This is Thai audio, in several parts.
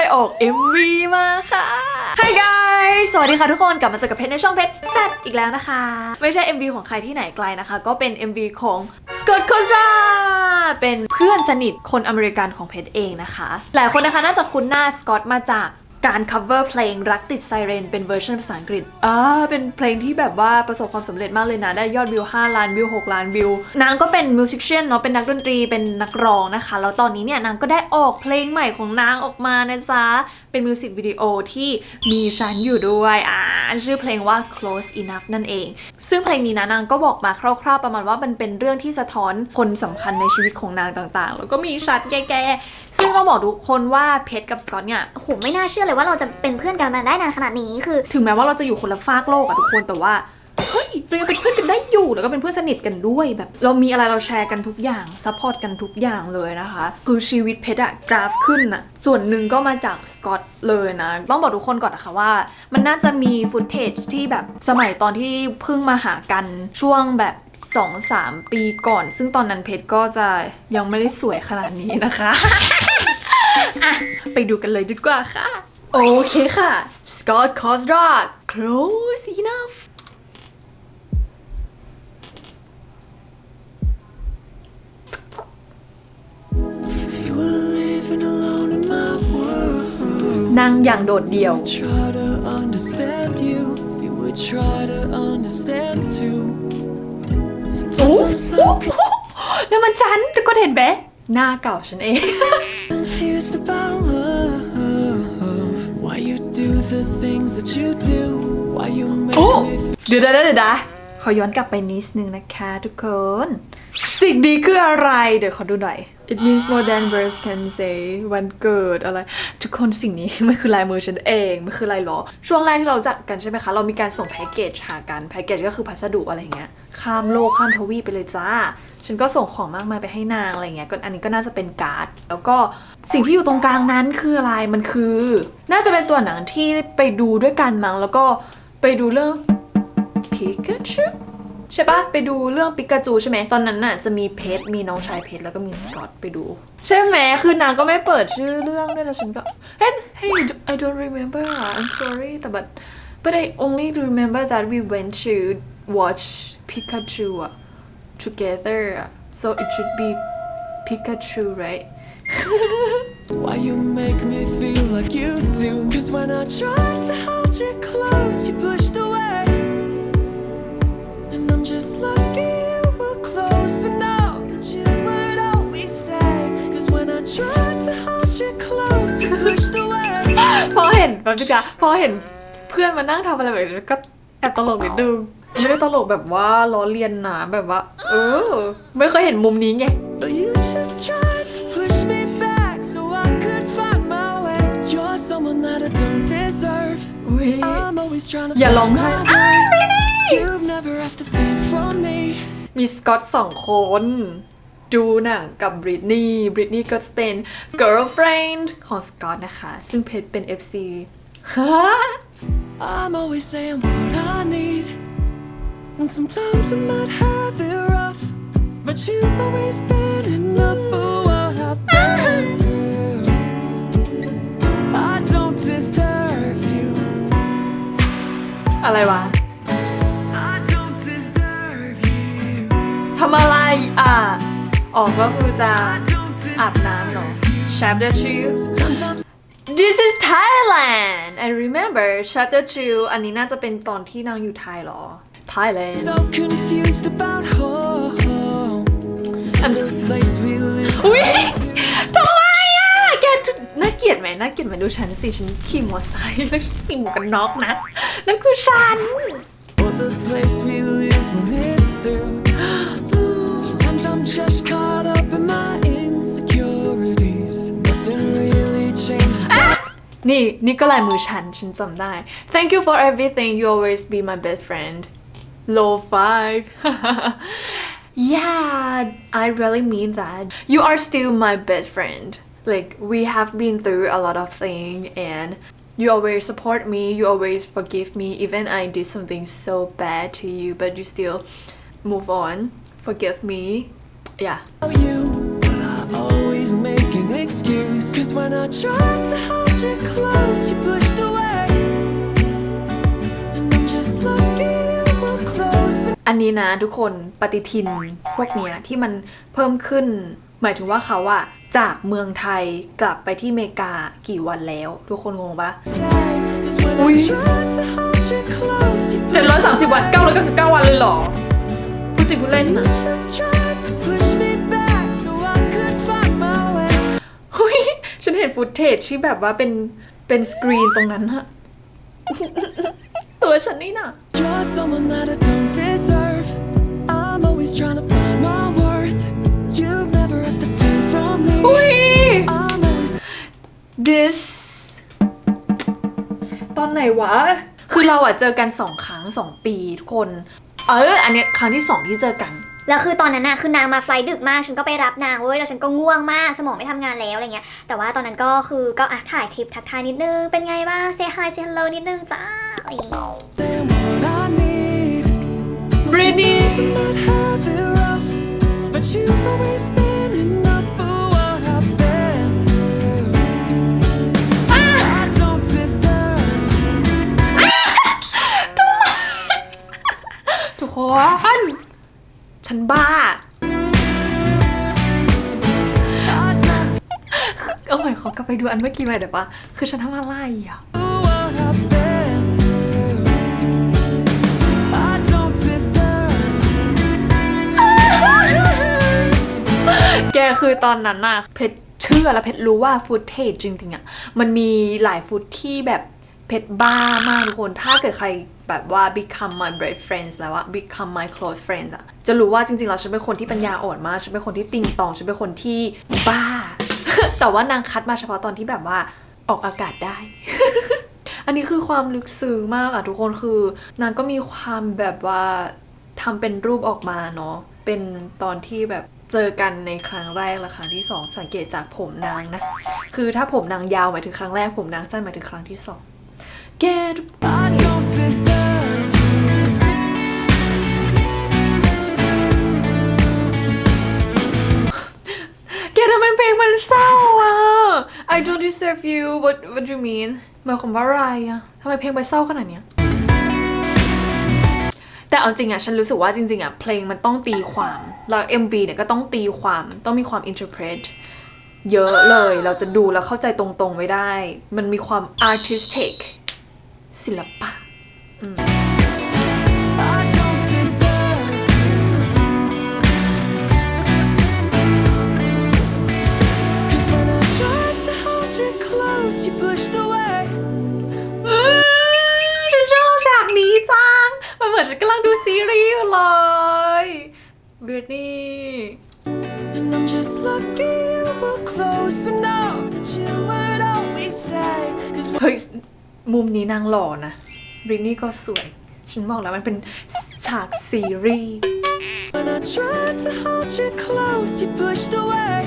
ไปออก MV มาค่ะ Hi guys สวัสดีค่ะทุกคนกลับมาเจอกับเพชรในช่องเพชรแซดอีกแล้วนะคะ ไม่ใช่ MV ของใครที่ไหนไกลนะคะ ก็เป็น MV ของ Scott c o s r a เป็นเพื่อนสนิทคนอเมริกันของเพชรเองนะคะ หลายคนนะคะน่าจะคุ้นหน้าสกอตมาจาก การ cover เพลงรักติดไซเรนเป็นเวอร์ชันภาษาอังกฤษอ่าเป็นเพลงที่แบบว่าประสบความสำเร็จมากเลยนะ ได้ยอดวิว 5 ล้านวิว 6 ล้านวิว นางก็เป็นมิวสิชเชียนเนาะ เป็นนักดนตรี เป็นนักร้องนะคะ แล้วตอนนี้เนี่ยนางก็ได้ออกเพลงใหม่ของนางออกมานะจ๊ะ เป็นมิวสิกวิดีโอที่มีฉันอยู่ด้วย อ่า ชื่อเพลงว่า close enough นั่นเอง ซึ่งเพลงนี้นะนางก็บอกมาคร่าวๆประมาณว่ามันเป็นเรื่องที่สะท้อนคนสำคัญในชีวิตของนางต่างๆ แล้วก็มีชัดแก่ๆซึ่งต้องบอกทุกคนว่าเพชรกับสกอตเนี่ยโอ้โหไม่น่าเชื่อเลยว่าเราจะเป็นเพื่อนกันมาได้นานขนาดนี้คือ ถึงแม้ว่าเราจะอยู่คนละฟากโลกอะทุกคนแต่ว่าเฮ้ยเรายังเป็นเพื่อนกันได้อยู่แล้วก็เป็นเพื่อนสนิทกันด้วยแบบ เรามีอะไรเราแชร์กันทุกอย่างซัพพอร์ตกันทุกอย่างเลยนะคะ คือชีวิตเพชรอะกราฟขึ้นอะส่วนหนึ่งก็มาจากสกอตเลยนะ ต้องบอกทุกคนก่อนนะคะว่า มันน่าจะมีฟุตเทจที่แบบสมัยตอนที่เพิ่งมาหากันช่วงแบบ2-3ปีก่อน ซึ่งตอนนั้นเพชรก็จะยังไม่ได้สวยขนาดนี้นะคะ อะ ไปดูกันเลยดีกว่าค่ะ โอเคค่ะ Scott c o s r a close enough You were living alone in my world. นั่งอย่างโดดเดี่ยว Try to understand you. You would try to understand too. โอ้ Sometimes I'm so นั่นมันฉันทุกคนเห็นไหมหน้าเก่าฉันเอง โอ้ me เดี๋ยวเดี๋ยวเดี๋ยวเดี๋ยวขอย้อนกลับไปนิดนึงนะคะทุกคน สิ่งดีคืออะไร เดี๋ยวขอดูหน่อย It means more than words can say วันเกิดอะไร ทุกคนสิ่งนี้มันคือลายมือฉันเองมันคืออะไรหรอช่วงแรกที่เรารู้จักกันใช่ไหมคะ เรามีการส่งแพ็กเกจหากัน แพ็กเกจก็คือพัสดุอะไรอย่างเงี้ยข้ามโลกข้ามทวีปไปเลยจ้า ฉันก็ส่งของมากมายไปให้นางอะไรเงี้ยก็อันนี้ก็น่าจะเป็นการ์ด แล้วก็สิ่งที่อยู่ตรงกลางนั้นคืออะไรมันคือ น่าจะเป็นตัวหนังที่ไปดูด้วยกันมั้งแล้วก็ไปดูเรื่องพิกาจูใช่ปะไปดูเรื่องปิกาจูใช่ไหมตอนนั้นน่ะจะมีเพชรมีน้องชายเพชรแล้วก็มีสกอตไปดู ใช่ไหมคือนางก็ไม่เปิดชื่อเรื่องด้วยแล้วฉันก็เฮ้ย hey I don't remember I'm sorry แต่ but but I only remember that we went to watch Pikachu อะ together อะ so it should be Pikachu right Why you make me feel like you do? Cause when I tried to hold you close, you pushed away. And I'm just lucky you were close enough that you would always stay. Cause when I tried to hold you close, you pushed away. พอเห็นแบบนี้อะพอเห็นเพื่อนมานั่งทำอะไรแบบนี้ก็แอบตลกนิดนึง ไม่ได้ตลกแบบว่าล้อเลียนนะแบบว่า เออ ไม่เคยเห็นมุมนี้ไง But you just tried to push me back so I could find my way. You're someone that I don't deserve. อุ้ย I'm always trying to อย่า find ร้องไห้ my อ้าว way. ไม่ได้ You've never asked a thing from me. มีสกอตสองคน ดูหนังกับบริตนีย์บริตนีย์ก็จะเป็น girlfriend ของสกอตนะคะ ซึ่งเพชรเป็น FC ฮะ I'm always saying what I need. And sometimes I might have it rough. But you've always been enough for what I've been through. I don't deserve you. อะไรวะ I don't deserve you. ทำอะไรอะอ๋อก็คือจะ Don't deserve อาบน้ำเหรอ chapter 2 Sometimes This is Thailand I remember chapter 2 อันนี้น่าจะเป็นตอนที่นางอยู่ไทยเหรอ Thailand so confused about home. I'm The place we live. อุ้ยทำไมอ่ะ แกน่าเกลียดไหมน่าเกลียดไหมดูฉันสิ ฉันขี่มอเตอร์ไซค์แล้วฉันขี่หมวกกันน็อกนะ นั่นคือฉัน Or the place we live when it's through. Sometimes I'm just caught up in my insecurities. Nothing really changed. นี่นี่ก็ลายมือฉัน ฉันจำได้ Thank you for everything you always be my best friend low five. Yeah I really mean that. You are still my best friend. Like we have been through a lot of things and you always support me you always forgive me. Even I did something so bad to you but you still move on. Forgive me. Yeah. You, always make an excuse. Cause when I tried to hold you close, you pushed away. อันนี้นะทุกคนปฏิทินพวกเนี้ยที่มันเพิ่มขึ้น หมายถึงว่าเขาอะจากเมืองไทยกลับไปที่อเมริกากี่วันแล้ว ทุกคนงงปะ Say, Cause when Ui. I tried to hold you close, you 730วัน999วันเลยเหรอพูดจริงพูดเล่นนะ just tried to push me back so I could find my way. เฮ้ยฉันเห็นฟุตเทจที่แบบว่าเป็นเป็นสกรีนตรงนั้นอะ ตัวฉันนี่น่ะ You're someone that I don't deserve. I'm always trying to find my worth. You've never asked a thing from me. อุ้ย I'm always this ตอนไหนวะ คือเราอะเจอกันสองครั้งสองปีทุกคน เออ อันเนี้ยครั้งที่สองที่เจอกัน แล้วคือตอนนั้นน่ะคือนางมาไฟล์ดึกมาก ฉันก็ไปรับนางเว้ยแล้วฉันก็ง่วงมาก สมองไม่ทำงานแล้วอะไรเงี้ยแต่ว่าตอนนั้นก็คือก็อะถ่ายคลิปทักทายนิดนึง เป็นไงบ้างเซฮายเซฮัลโลนิดนึงจ้า ทุกคน ฉันบ้า เอาใหม่ขอกลับไปดูอันเมื่อกี้ใหม่เดี๋ยวปะคือฉันทำอะไรอะ แกคือตอนนั้นน่ะเพชรเชื่อและเพชรรู้ว่าฟุตเทจจริงๆอะมันมีหลายฟุตที่แบบเพชรบ้ามากทุกคน ถ้าเกิดใครแบบว่า become my best friends แล้วอะ become my close friends อะจะรู้ว่าจริงๆแล้วฉันเป็นคนที่ปัญญาอ่อนมาก ฉันเป็นคนที่ติงตอง ฉันเป็นคนที่บ้า แต่ว่านางคัดมาเฉพาะตอนที่แบบว่าออกอากาศได้ อันนี้คือความลึกซึ้งมากอะทุกคนคือนางก็มีความแบบว่าทำเป็นรูปออกมาเนาะ เป็นตอนที่แบบ เจอกันในครั้งแรกและครั้งที่สองสังเกตจากผมนางนะ คือถ้าผมนางยาวหมายถึงครั้งแรกผมนางสั้นหมายถึงครั้งที่สองแกทุบแกทำไมเพลงมันเศร้าอะ I don't deserve you what what do you mean หมายความว่าอะไรอะทำไมเพลงมันเศร้าขนาดเนี้ยแต่เอาจริงอะฉันรู้สึกว่าจริงๆอะเพลงมันต้องตีความ แล้ว MV เนี่ยก็ต้องตีความต้องมีความ interpret เยอะเลย เราจะดูแล้วเข้าใจตรงๆไม่ได้ มันมีความ artistic ศิลปะ I don't deserve. Cause when I tried to hold you close, you pushed away. อืมฉันชอบฉากนี้จัง มันเหมือนฉันกำลังดูซีรีส์อยู่เลย บริตนี่ And I'm just lucky you were close enough that you would always say. Cause เฮ้ย มุมนี้นางหล่อนะบริตนี่ก็สวย ฉันบอกแล้วมันเป็นฉากซีรีส์ when I tried to hold you close, you pushed away.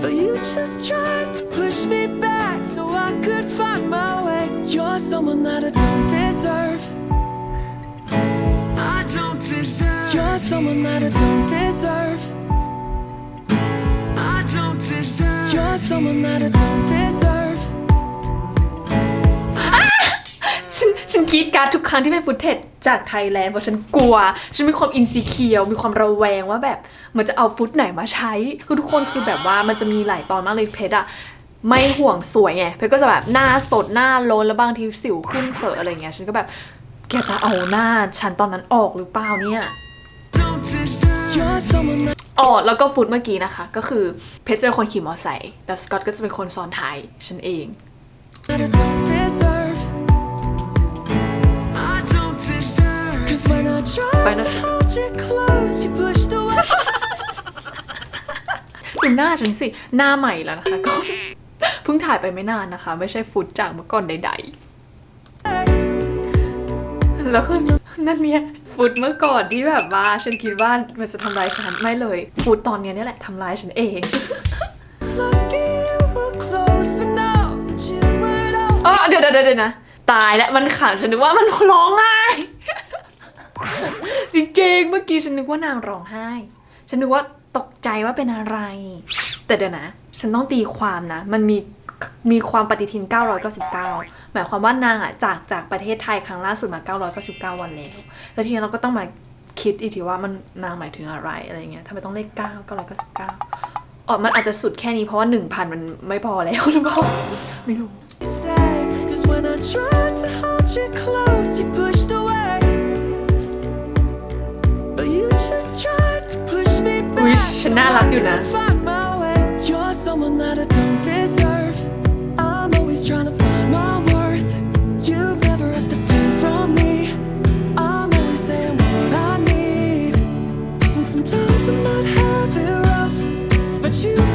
But you just tried to push me back so I could find my way. You're someone that I don't deserve. Deserve. You're someone that I don't deserve. I don't deserve. You're someone that I don't deserve. ฉันฉันกรีดการดทุกครั้งที่เป็นฟุตเทจจากไทยแลนด์เพราะฉันกลัว ฉันมีความอินซีเคียว มีความระแวงว่าแบบมันจะเอาฟุตไหนมาใช้ คือทุกคนคือแบบว่ามันจะมีหลายตอนมากเลยเพชรอะไม่ห่วงสวยไง เพชรก็จะแบบหน้าสดหน้าโลนแล้วบางทีสิวขึ้นเผลออะไรเงี้ย ฉันก็แบบแกจะเอาหน้าฉันตอนนั้นออกหรือเปล่าเนี่ย You're someone that อ๋อแล้วก็ฟุตเมื่อกี้นะคะ ก็คือเพชรจะเป็นคนขี่มอเตอร์ไซค์แต่สกอตก็จะเป็นคนซ้อนท้ายฉันเอง that I don't deserve. I don't deserve. Cause when I tried Final- to hold you close, you pushed away. ดูหน้าฉันสิ หน้าใหม่แล้วนะคะ ก็เพิ่งถ่ายไปไม่นานนะคะ ไม่ใช่ฟุตจากเมื่อก่อนใดๆ แล้วคือนั่นเนี่ย ฟุตเมื่อก่อนที่แบบว่าฉันคิดว่ามันจะทำร้ายฉันไม่เลย ฟุตตอนเนี้ยเนี่ยแหละทำร้ายฉันเอง Lucky you were close enough that you would always อ๋อเดี๋ยวเดี๋ยวเดี๋ยวนะ ตายแล้วมันขำฉันนึกว่ามันร้องไห้ จริงๆ เมื่อกี้ฉันนึกว่านางร้องไห้ ฉันนึกว่าตกใจว่าเป็นอะไร แต่เดี๋ยวนะ ฉันต้องตีความนะ มันมี มีความปฏิทิน 999 หมายความว่านางอะจากจากประเทศไทยครั้งล่าสุดมา 999 วันแล้ว แล้วทีนี้เราก็ต้องมาคิดอีกทีว่ามันนางหมายถึงอะไรอะไรเงี้ยทำไมต้องเลข 9 999 อ๋อ มันอาจจะสุดแค่นี้เพราะว่า 1,000 มันไม่พอแล้วหรือเปล่าไม่รู้ say. Cause when I tried to hold you close, you pushed away. But you just tried to push me back. อุ๊ยฉันน่ารักอยู่นะ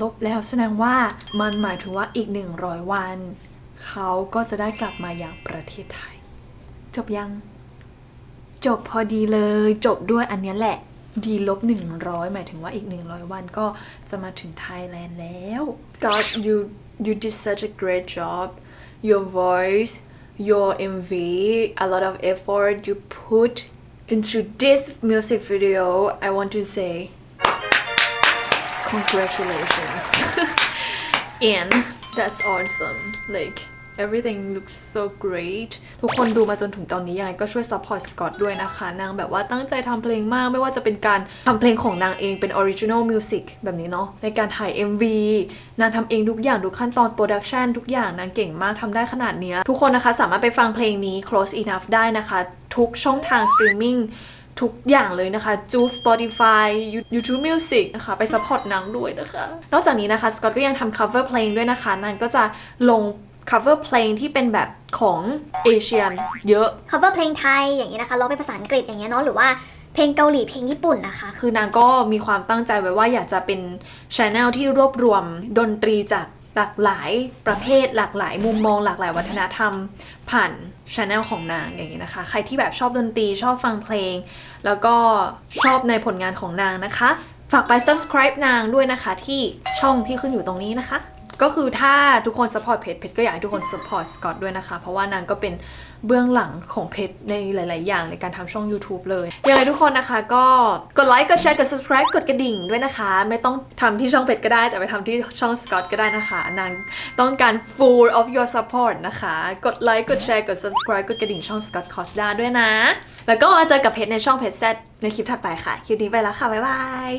ลบแล้วแสดงว่ามันหมายถึงว่าอีก 100 วัน เขาก็จะได้กลับมาอย่างประเทศไทย จบยัง จบพอดีเลย จบด้วยอันนี้แหละ ดีลบ 100 หมายถึงว่าอีก 100 วันก็จะมาถึงไทยแลนด์แล้ว God you you did such a great job your voice your MV a lot of effort you put into this music video I want to say congratulations and that's awesome like everything looks so great ทุกคนดูมาจนถึงตอนนี้ยังไงก็ช่วย support Scott ด้วยนะคะ นางแบบว่าตั้งใจทำเพลงมาก ไม่ว่าจะเป็นการทำเพลงของนางเองเป็น original music แบบนี้เนาะ ในการถ่าย MV นางทำเองทุกอย่าง ทุกขั้นตอน production ทุกอย่าง นางเก่งมากทำได้ขนาดเนี้ยทุกคนนะคะสามารถไปฟังเพลงนี้ close enough ได้นะคะ ทุกช่องทาง streaming ทุกอย่างเลยนะคะจู Spotify YouTube Music นะคะ ไป support นางด้วยนะคะ นอกจากนี้นะคะสกอตก็ยังทำ cover เพลงด้วยนะคะ นางก็จะลง cover เพลงที่เป็นแบบของเอเชียนเยอะ cover เพลงไทยอย่างนี้นะคะร้องเป็นภาษาอังกฤษอย่างเงี้ยเนาะหรือว่าเพลงเกาหลีเพลงญี่ปุ่นนะคะ คือนางก็มีความตั้งใจไว้ว่าอยากจะเป็นช anel ที่รวบรวมดนตรีจาก หลากหลายประเภทหลากหลายมุมมอง หลากหลายวัฒนธรรม ผ่านชาแนลของนางอย่างนี้นะคะ ใครที่แบบชอบดนตรีชอบฟังเพลง แล้วก็ชอบในผลงานของนางนะคะ ฝากไป subscribe นางด้วยนะคะที่ช่องที่ขึ้นอยู่ตรงนี้นะคะ ก็คือถ้าทุกคน support เพจเพจก็อยากให้ทุกคน support สกอตด้วยนะคะ เพราะว่านางก็เป็นเบื้องหลังของเพจในหลาย ๆ อย่างในการทำช่อง YouTube เลยยังไงทุกคนนะคะ ก็กดไลค์กดแชร์กด subscribe กดกระดิ่งด้วยนะคะ ไม่ต้องทำที่ช่องเพจก็ได้ แต่ไปทำที่ช่องสกอตก็ได้นะคะ นางต้องการ full of your support นะคะ กดไลค์กดแชร์กด subscribe กดกระดิ่งช่องสกอตคอสดาด้วยนะ แล้วก็มาเจอกับเพจในช่องเพจแซในคลิปถัดไปค่ะคลิปนี้ไปแล้วค่ะบ๊ายบาย